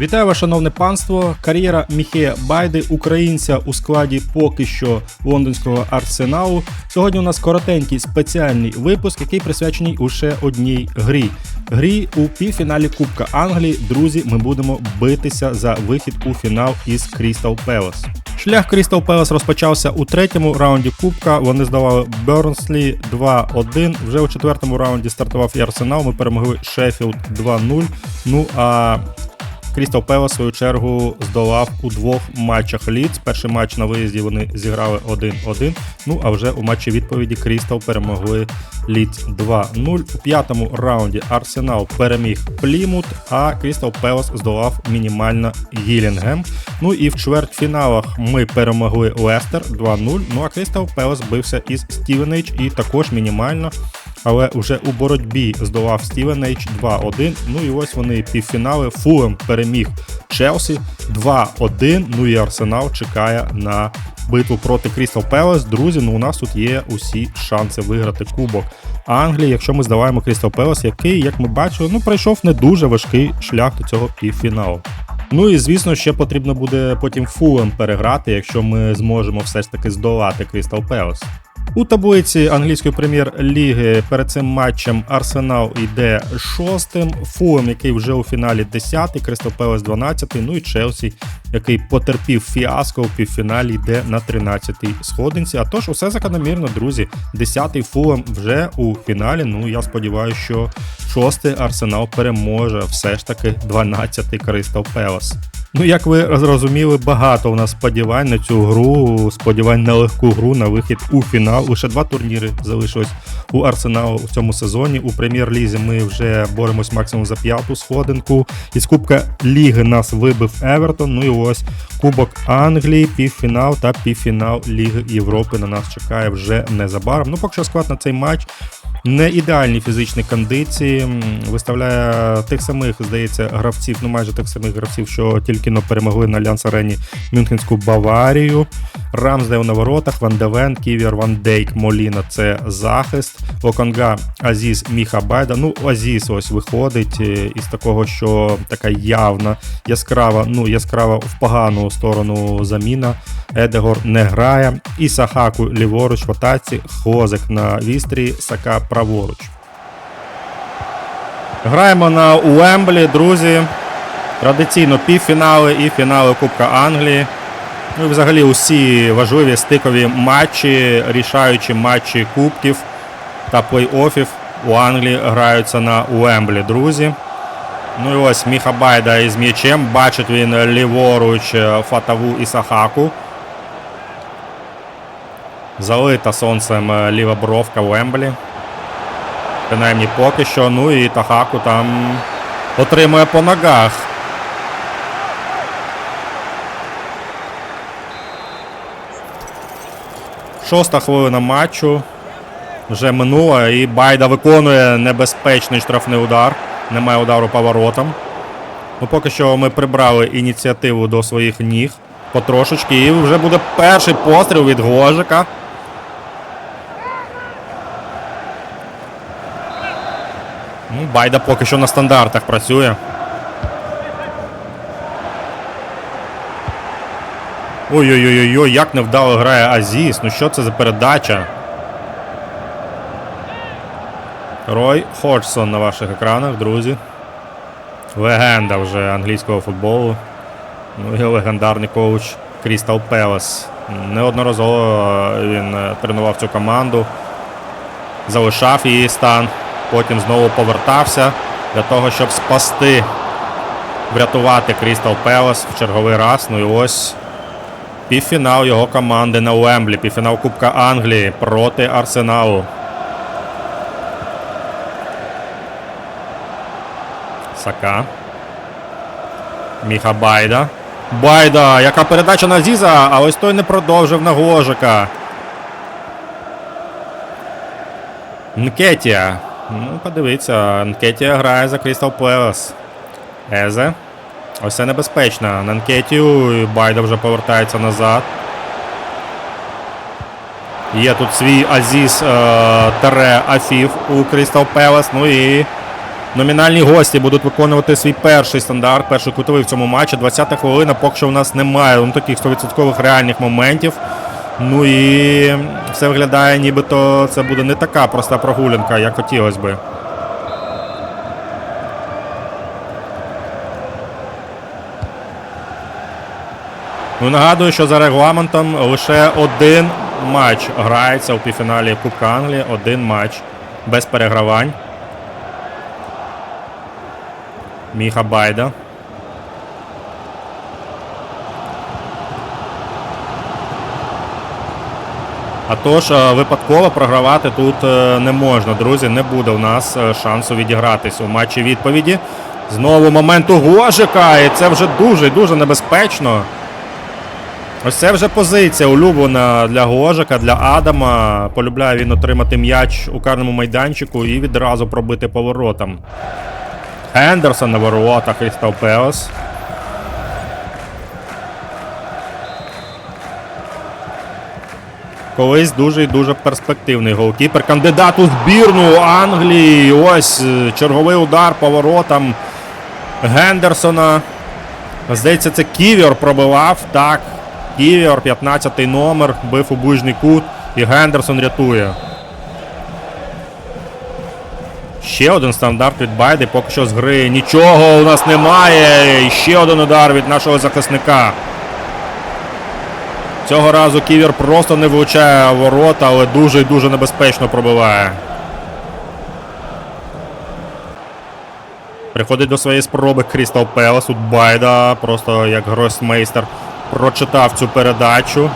Вітаю вас, шановне панство. Кар'єра Міхея Байди, українця у складі поки що лондонського арсеналу. Сьогодні у нас коротенький спеціальний випуск, який присвячений лише одній грі. Грі у півфіналі Кубка Англії. Друзі, ми будемо битися за вихід у фінал із Крістал Пелес. Шлях Крістал Пелес розпочався у третьому раунді Кубка. Вони здавали Бернслі 2-1. Вже у четвертому раунді стартував і Арсенал. Ми перемогли Шеффілд 2-0. Ну а Крістал Пелес, в свою чергу, здолав у двох матчах Лідс. Перший матч на виїзді вони зіграли 1-1. Ну а вже у матчі відповіді Крістал перемогли Лідс 2-0. У п'ятому раунді Арсенал переміг Плімут, а Крістал Пелес здолав мінімально Гілінгем. Ну і в чвертьфіналах ми перемогли Лестер 2-0. Ну а Крістал Пелес бився із Стівенейдж і також мінімально. Але вже у боротьбі здолав Стівенейдж 2-1. Ну і ось вони півфінали. Фулем переміг Челсі 2-1. Ну і Арсенал чекає на битву проти Крістал Пелес. Друзі, ну у нас тут є усі шанси виграти Кубок Англії, якщо ми здаваємо Крістал Пелес, який, як ми бачили, ну пройшов не дуже важкий шлях до цього півфіналу. Ну і звісно, ще потрібно буде потім фулем переграти, якщо ми зможемо все ж таки здолати Крістал Пелес. У таблиці англійської прем'єр-ліги перед цим матчем Арсенал йде шостим, Фулем, який вже у фіналі 10-й, Кристал Пелес 12-й, ну і Челсі, який потерпів фіаско у півфіналі, йде на 13-й сходинці. А тож усе закономірно, друзі. 10-й Фулем вже у фіналі. Ну я сподіваюся, що шостий Арсенал переможе все ж таки 12-й Кристал Пелес. Ну, як ви зрозуміли, багато у нас сподівань на цю гру, сподівань на легку гру на вихід у фінал. Лише два турніри залишилось у Арсеналу у цьому сезоні. У прем'єр-лізі ми вже боремось максимум за п'яту сходинку. Із Кубка Ліги нас вибив Евертон. Ну і ось Кубок Англії, півфінал та півфінал Ліги Європи на нас чекає вже незабаром. Ну, поки що склад на цей матч. Не ідеальні фізичні кондиції, виставляє тих самих, здається, гравців, ну майже тих самих гравців, що тільки но перемогли на Альянс Арені Мюнхенську Баварію. Рамсдейл на воротах, Ван Девен, Ківір, Ван Дейк, Моліна це захист. Оконга, Азіз, Міха Байда. Ну, Азіз ось виходить е, із такого, що така явна, яскрава, ну яскрава в погану сторону заміна. Едегор не грає. І Сахаку ліворуч в атаці, Хозик на вістрі, Сака праворуч. Граємо на Уемблі, друзі. Традиційно півфінали і фінали Кубка Англії. Ну і взагалі усі важливі стикові матчі, рішаючі матчі кубків та плей-офів у Англії граються на Уемблі, друзі. Ну і ось Міха Байда із м'ячем. Бачить він ліворуч Фатаву і Сахаку. Залита сонцем ліва бровка Уемблі. Принаймні поки що. Ну і Тахаку там отримує по ногах. Шоста хвилина матчу. Вже минула і Байда виконує небезпечний штрафний удар. Немає удару поворотом. Ну, поки що ми прибрали ініціативу до своїх ніг потрошечки. І вже буде перший постріл від Гожика. Ну, Байда поки що на стандартах працює. Ой-ой-ой, як невдало грає Азіс. Ну що це за передача? Рой Ходжсон на ваших екранах, друзі. Легенда вже англійського футболу. Ну і легендарний коуч Крістал Пелес. Неодноразово він е, тренував цю команду, залишав її стан, потім знову повертався для того, щоб спасти, врятувати Крістал Пелес в черговий раз. Ну і ось півфінал його команди на Уемблі, півфінал Кубка Англії проти Арсеналу. Сака. Міха Байда. Байда! Яка передача на Зіза, а ось той не продовжив на Гожика. Нкетія. Ну, подивіться, Нкетія грає за Крістал Пелес. Езе. Ось це небезпечно. На Нкетію. Байда вже повертається назад. Є тут свій Азіз е, Тере Афів у Крістал Пелес. Ну і Номінальні гості будуть виконувати свій перший стандарт, перший кутовий в цьому матчі. 20-та хвилина, поки що у нас немає ну, таких 100% реальних моментів. Ну і все виглядає, нібито це буде не така проста прогулянка, як хотілося би. Ну, нагадую, що за регламентом лише один матч грається у півфіналі Кубка Англії. Один матч без перегравань. Міха Байда. А тож, е, випадково програвати тут е, не можна, друзі. Не буде у нас е, шансу відігратись у матчі відповіді. Знову момент у Гожика, і це вже дуже і дуже небезпечно. Ось це вже позиція улюблена для Гожика, для Адама. Полюбляє він отримати м'яч у карному майданчику і відразу пробити поворотом. Хендерсон на воротах Крістал Пелес. Колись дуже і дуже перспективний голкіпер. Кандидат у збірну Англії. Ось е, черговий удар поворотом Гендерсона. Здається, це Ківер пробивав. Так. Ківер, 15-й номер, бив у ближній кут. І Гендерсон рятує. Ще один стандарт від Байди. Поки що з гри нічого у нас немає. І ще один удар від нашого захисника. Цього разу Ківер просто не влучає ворота, але дуже і дуже небезпечно пробиває. Приходить до своєї спроби Крістал Пелес. Тут Байда, просто як гросмейстер, прочитав цю передачу.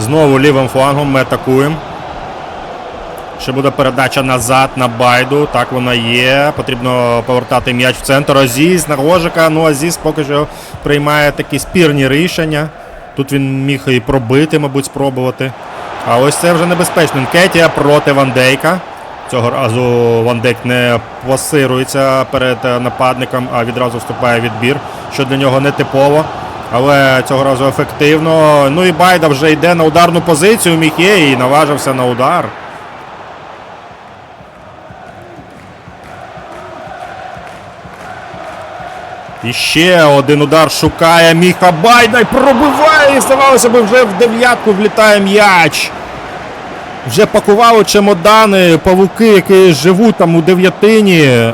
Знову лівим флангом ми атакуємо. Ще буде передача назад на Байду. Так вона є. Потрібно повертати м'яч в центр. Азіз на Гожика. Ну, Азіз поки що приймає такі спірні рішення. Тут він міг і пробити, мабуть, спробувати. А ось це вже небезпечно. Нкетія проти Ван Дейка. Цього разу Ван Дейк не пласирується перед е, нападником, а відразу вступає відбір, що для нього не типово. Але цього разу ефективно. Ну і Байда вже йде на ударну позицію. Міхє і наважився на удар. І ще один удар шукає Міха Байда і пробиває. І здавалося б, вже в дев'ятку влітає м'яч. Вже пакували чемодани, павуки, які живуть там у дев'ятині.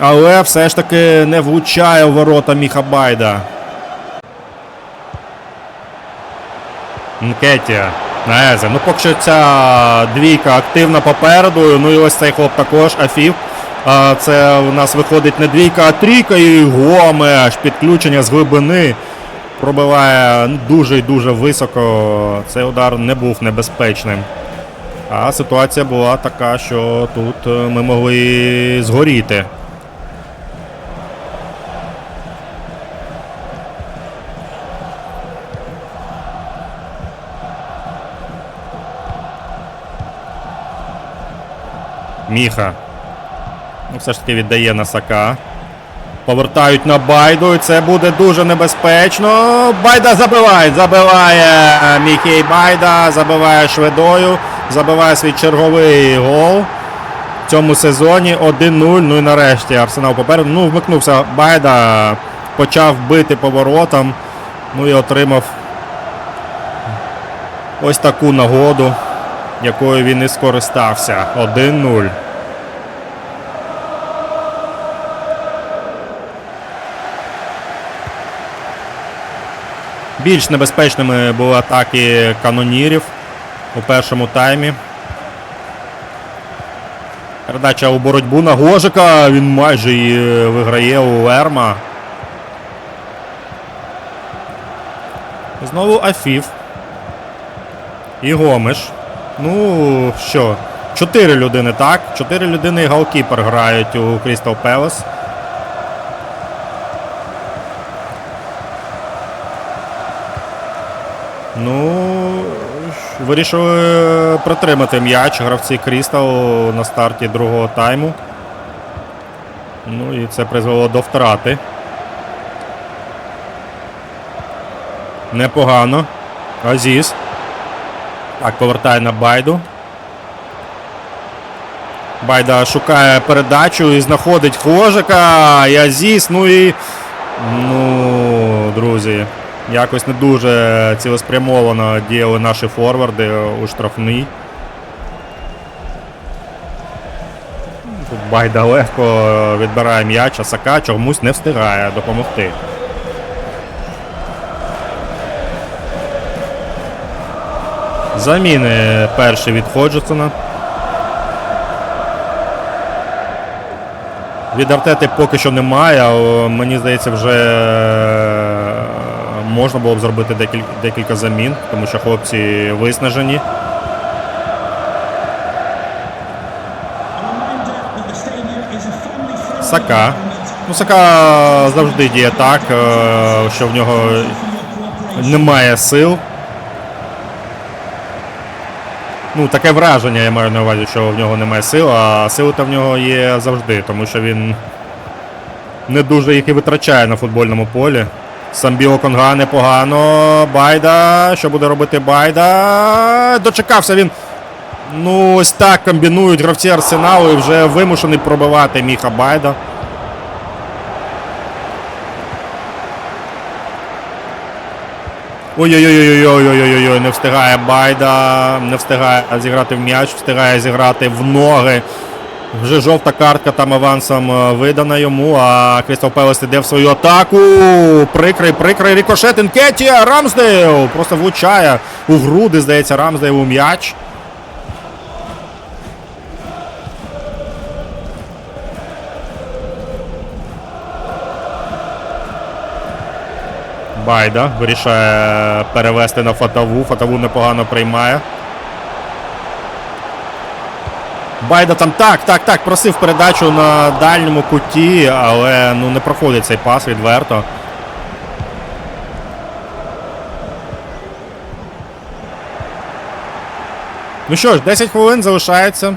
Але все ж таки не влучає у ворота Міха Байда. Нкетія. На Езе. Ну, поки що ця двійка активна попереду. Ну і ось цей хлоп також, Афів. Це у нас виходить не двійка, а трійка і Гомеш. Підключення з глибини. Пробиває дуже і дуже високо. Цей удар не був небезпечним. А ситуація була така, що тут е, ми могли згоріти. Міха. Ну, все ж таки віддає на Сака. Повертають на Байду, і це буде дуже небезпечно. Байда забиває, забиває Міхей Байда, забиває шведою, забиває свій черговий гол в цьому сезоні 1-0. Ну і нарешті Арсенал попереду. Ну, вмикнувся Байда, почав бити поворотом. Ну і отримав ось таку нагоду, якою він і скористався. 1-0. Більш небезпечними були атаки канонірів у першому таймі. Передача у боротьбу на Гожика. Він майже її виграє у Ерма. Знову Афіф. І Гомеш. Ну що, чотири людини, так? Чотири людини і голкіпер грають у Крістал Пелес. Вирішили притримати м'яч гравці Крістал на старті другого тайму. Ну і це призвело до втрати. Непогано. Азіз. Так, повертає на Байду. Байда шукає передачу і знаходить Хожика. І Азіс, ну і. Ну, друзі, якось не дуже цілеспрямовано діяли наші форварди у штрафний. Байда легко відбирає м'яч, а Сака чомусь не встигає допомогти. Заміни перший від Ходжесона. Від Артети поки що немає, але мені здається, вже можна було б зробити декілька, декілька замін, тому що хлопці виснажені. Сака. Ну, Сака завжди діє так, е, що в нього немає сил. Ну, таке враження, я маю на увазі, що в нього немає сил, а сили то в нього є завжди, тому що він не дуже їх і витрачає на футбольному полі. Самбіо Конга непогано. Байда. Що буде робити Байда? Дочекався він. Ну, ось так комбінують гравці Арсеналу і вже вимушений пробивати Міха Байда. Ой-ой-ой-ой-ой-ой-ой-ой, не встигає Байда, не встигає зіграти в м'яч, встигає зіграти в ноги. Вже жовта картка там авансом е, видана йому, а Крістал Пелес іде в свою атаку. Прикрий, прикрий рикошет Інкетія, Рамсдейл просто влучає у груди, здається, Рамсдейл у м'яч. Байда вирішає перевести на Фатаву. Фатаву непогано приймає. Байда там так, так, так, просив передачу на дальньому куті, але ну не проходить цей пас відверто. Ну що ж, 10 хвилин залишається.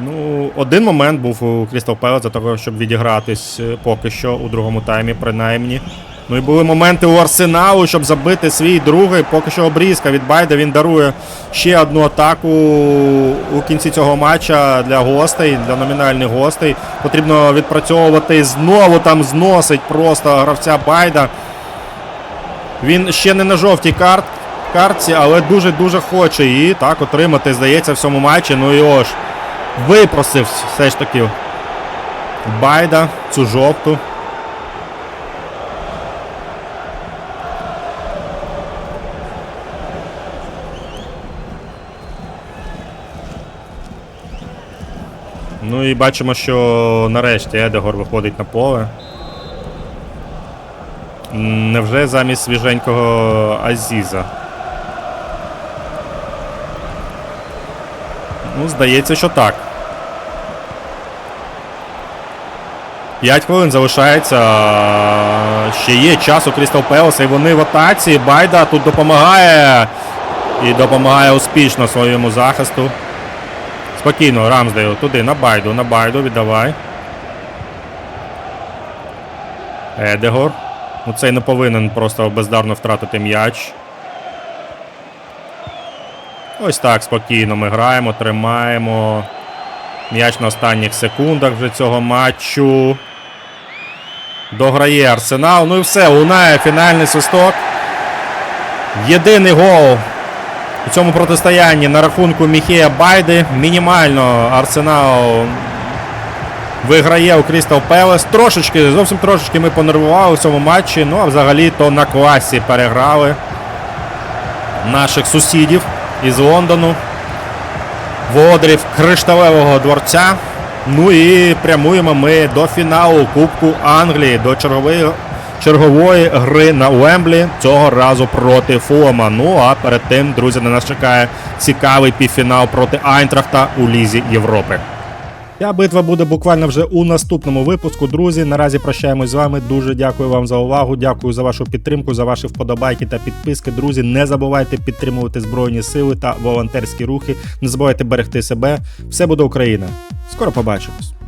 Ну, один момент був у Крістал Пелес для того, щоб відігратись е, поки що у другому таймі, принаймні. Ну і були моменти у Арсеналу, щоб забити свій другий. Поки що обрізка від Байда. Він дарує ще одну атаку у кінці цього матча для гостей, для номінальних гостей. Потрібно відпрацьовувати знову там зносить просто гравця Байда. Він ще не на жовтій карт, картці, але дуже-дуже хоче її так отримати, здається, в цьому матчі. Ну і ось. Випросив все ж таки Байда цю жовту. Ну і бачимо, що нарешті Едегор виходить на поле. Невже замість свіженького Азіза? Ну, здається, що так. 5 хвилин залишається. Ще є час у Крістал Пелеса, і вони в атаці. Байда тут допомагає. І допомагає успішно своєму захисту. Спокійно, Рамсдейл, туди, на Байду, на Байду, віддавай. Едегор. Ну цей не повинен просто бездарно втратити м'яч. Ось так спокійно ми граємо, тримаємо. М'яч на останніх секундах вже цього матчу. Дограє Арсенал. Ну і все, лунає фінальний свисток. Єдиний гол у цьому протистоянні на рахунку Міхея Байди. Мінімально Арсенал виграє у Крістал Пелес. Трошечки, зовсім трошечки ми понервували в цьому матчі. Ну а взагалі то на класі переграли наших сусідів із Лондону. Володарів Кришталевого дворця. Ну і прямуємо ми до фіналу Кубку Англії, до чергової, чергової гри на Уемблі, цього разу проти Фулама. Ну а перед тим, друзі, на нас чекає цікавий півфінал проти Айнтрахта у Лізі Європи. Ця битва буде буквально вже у наступному випуску. Друзі, наразі прощаємось з вами. Дуже дякую вам за увагу. Дякую за вашу підтримку, за ваші вподобайки та підписки. Друзі, не забувайте підтримувати збройні сили та волонтерські рухи. Не забувайте берегти себе. Все буде Україна. Скоро побачимось.